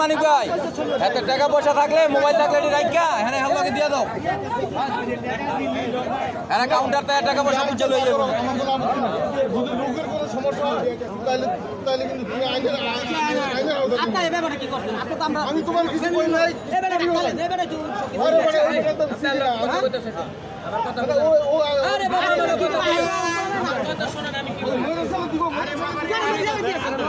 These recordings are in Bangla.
মানিক ভাই। এত টাকা পয়সা থাকলে, মোবাইল থাকলে হ্যাঁ হালকে দিয়ে দাও। হ্যাঁ কাউন্টার টাকা পয়সা বুঝে লই যাব। সমস্যা হয় তাহলে তাহলে কিন্তু তুমি আইনের আইনের আইনের আওতায় থাকবে। আপনার কি করছেন আপনি তো আমরা আমি তোমার কিছু বলি নাই এবারে বলেন এবারে তো আরে বাবা, ওইটা তো ঠিক না। আরে ও- ও- আরে বাবা আমার কথা ওই মেয়েদের সাথে দিব, মেয়েদের সাথে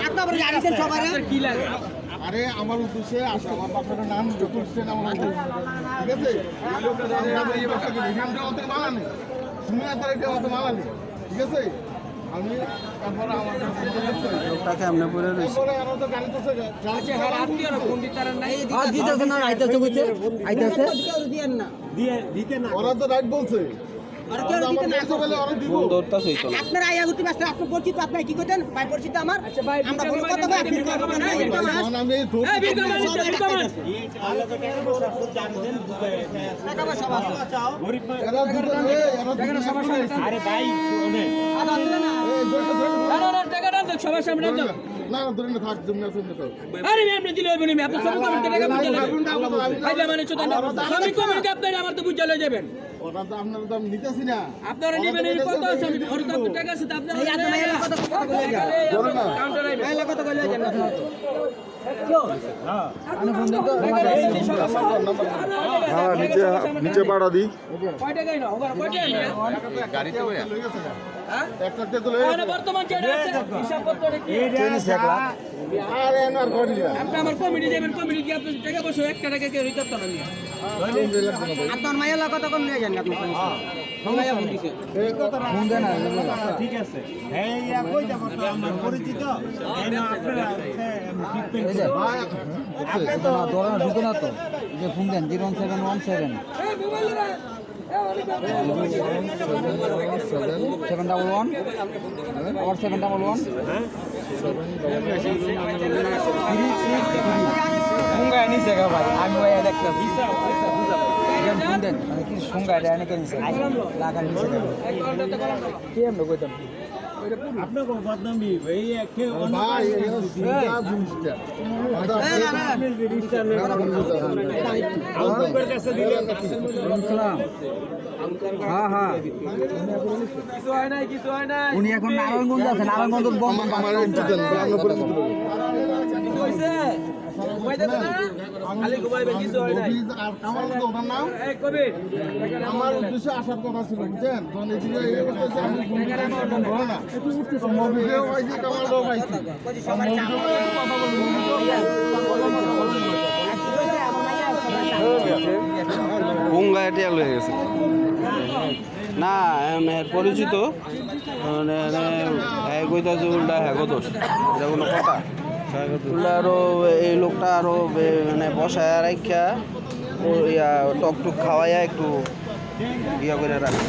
আপনি আবার জানিছেন সবাই আরে আমার উদ্দেশ্যে আসলে আমার বাপের নাম যত উঠছে না আমার উদ্দেশ্যে। ঠিক আছে? আমরা এই বাচ্চাকে ভিডিওটা অত মালা নেই। তুমি আর তার এটা অত ঠিক আছে? আমি তারপরে আমার আরও তো গাড়ি তো দিতেছে না আইতাছে আইতাছে কেউ দিয়েন না ওরা তো রাইট বলছে আর কেউ আমার দিতে না। ওরা দিব দৌড়তাছে তো আপনার আয়া গুটি মাস্টার আপনি পরিচিত আপনি কি করতেন? ভাই পরিচিত আমার। আমরা বলব কথা ভাই? আপনি করবেন না এটা মাস এই ধরছি। টাকা পয়সা আছে এরা দুটো এ, এরা দুটো সামনে আরে ভাই শুনে। আর না এই ধরতে ধরতে না, না, না, টাকাটা সবার সামনে দাও। না না ধরে না থাক তুমি না আরে ভাই, আপনি দিলে টাকা বুঝে মানে চোদা সবই কমিটি আপনার আমার তো বুঝে যাবেন। তো আপনার দাম নিতেছি না। আপনারা নিবেন, এই কত আছে, আমি- ওর তো টাকা আছে, আপনারা এই আপনার মায়ের কথা কথা বলে যান ধরে। না কাউন্টারে আইবেন। মায়ের কথা বলে যান হ্যাঁ নিচে নিচে বাড়া দি। কয় কয়? লই হ্যাঁ? একটা একটা তো লই বর্তমান যেটা আছে, হিসাবপত্রটা কি? না আপনি আমার কমিটি যাবেন, কমিটি গিয়ে আপনি টাকা পয়সা একটা টাকা কেউ রিটার্ন না। নিয়ে। আপনার মায়ের কথা কম নিয়ে যান আপনি মাইয়া ফোন দিছে ঠিক আছে। হ্যাঁ পরিচিত। আপনারা ট্রিটমেন্ট ভাই আপনি তো ঢুকে না তো। যে ফোন দেন zero seven one seven. Seven double one. ওর সেভেন ডাবল ওয়ান। সংজ্ঞা নিছে গা ভাই, আমি ভাই দেখতেছি। ফোন দেন মানে কি এটা নিছে লাগা নিছে গা কইতাম? কোন বদনামি? এই কাছে দিলে হ্যাঁ হ্যাঁ। হয় হয়। উনি এখন নারায়ণগঞ্জ আছে নারায়ণগঞ্জ বন্ধ হইছে? ঘুমাইতে তো না? খালি ঘুমাইবেন, কিছু হয় নাই। আর আমার তো ওটার নাম? এই কবির, আমার উদ্দেশ্যে আসার কথা ছিল বুঝছেন? যখন এদিকে এই করতেছে আমি না একটু কথা বলব বুঙ্গা এটা লয়ে গেছে। না এর পরিচিত। মানে হ্যাঁ কইতাছে উল্টা হ্যাঁ দোষ। এটা কোনো কথা? আরও এই লোকটা আরও বে- মানে বসায় রাখা ইয়া, টক টুক খাওয়াইয়া একটু ইয়া করে রাখে।